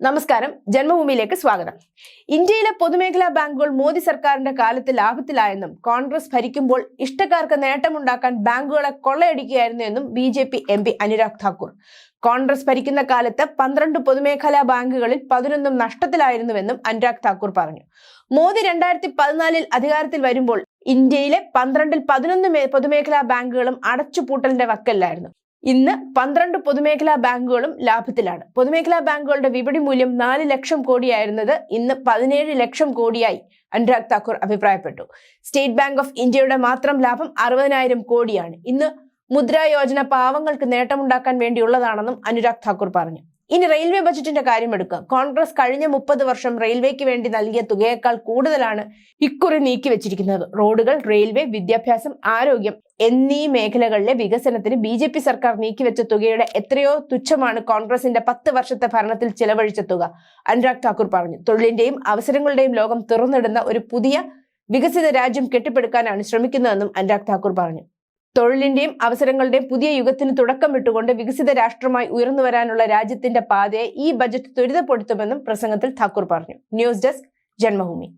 നമസ്കാരം. ജന്മഭൂമിയിലേക്ക് സ്വാഗതം. ഇന്ത്യയിലെ പൊതുമേഖലാ ബാങ്കുകൾ മോദി സർക്കാരിന്റെ കാലത്ത് ലാഭത്തിലായെന്നും കോൺഗ്രസ് ഭരിക്കുമ്പോൾ ഇഷ്ടക്കാർക്ക് നേട്ടമുണ്ടാക്കാൻ ബാങ്കുകളെ കൊള്ളയടിക്കുകയായിരുന്നു എന്നും B J P M P Anurag Thakur Congress ഭരിക്കുന്ന കാലത്ത് പന്ത്രണ്ട് പൊതുമേഖലാ ബാങ്കുകളിൽ പതിനൊന്നും നഷ്ടത്തിലായിരുന്നുവെന്നും അനുരാഗ് ഠാക്കൂർ പറഞ്ഞു. മോദി രണ്ടായിരത്തി പതിനാലിൽ അധികാരത്തിൽ വരുമ്പോൾ ഇന്ത്യയിലെ പന്ത്രണ്ടിൽ പതിനൊന്ന് പൊതുമേഖലാ ബാങ്കുകളും അടച്ചുപൂട്ടലിന്റെ വക്കല്ലായിരുന്നു. ഇന്ന് പന്ത്രണ്ട് പൊതുമേഖലാ ബാങ്കുകളും ലാഭത്തിലാണ്. പൊതുമേഖലാ ബാങ്കുകളുടെ വിപണി മൂല്യം നാല് ലക്ഷം കോടിയായിരുന്നത് ഇന്ന് പതിനേഴ് ലക്ഷം കോടിയായി. അനുരാഗ് താക്കൂർ അഭിപ്രായപ്പെട്ടു. സ്റ്റേറ്റ് ബാങ്ക് ഓഫ് ഇന്ത്യയുടെ മാത്രം ലാഭം അറുപതിനായിരം കോടിയാണ്. ഇന്ന് മുദ്രാ യോജന പാവങ്ങൾക്ക് നേട്ടമുണ്ടാക്കാൻ വേണ്ടിയുള്ളതാണെന്നും അനുരാഗ് താക്കൂർ പറഞ്ഞു. ഇനി റെയിൽവേ ബജറ്റിന്റെ കാര്യം എടുക്കുക കോൺഗ്രസ് കഴിഞ്ഞ മുപ്പത് വർഷം റെയിൽവേക്ക് വേണ്ടി നൽകിയ തുകയേക്കാൾ കൂടുതലാണ് ഇക്കുറി നീക്കി വെച്ചിരിക്കുന്നത്. റോഡുകൾ റെയിൽവേ വിദ്യാഭ്യാസം ആരോഗ്യം എന്നീ മേഖലകളിലെ വികസനത്തിന് ബി ജെ പി സർക്കാർ നീക്കിവെച്ച തുകയുടെ എത്രയോ തുച്ഛമാണ് കോൺഗ്രസിന്റെ പത്ത് വർഷത്തെ ഭരണത്തിൽ ചെലവഴിച്ച തുക. അനുരാഗ് ഠാക്കൂർ പറഞ്ഞു തൊഴിലിന്റെയും അവസരങ്ങളുടെയും ലോകം തുറന്നിടുന്ന ഒരു പുതിയ വികസിത രാജ്യം കെട്ടിപ്പടുക്കാനാണ് ശ്രമിക്കുന്നതെന്നും അനുരാഗ് ഠാക്കൂർ പറഞ്ഞു. തൊഴിലിന്റെയും അവസരങ്ങളുടെയും പുതിയ യുഗത്തിന് തുടക്കം വിട്ടുകൊണ്ട് വികസിത രാഷ്ട്രമായി ഉയർന്നു വരാനുള്ള രാജ്യത്തിന്റെ പാതയെ ഈ ബജറ്റ് ത്വരിതപ്പെടുത്തുമെന്നും പ്രസംഗത്തിൽ ഠാക്കൂർ പറഞ്ഞു. News desk Janmabhumi.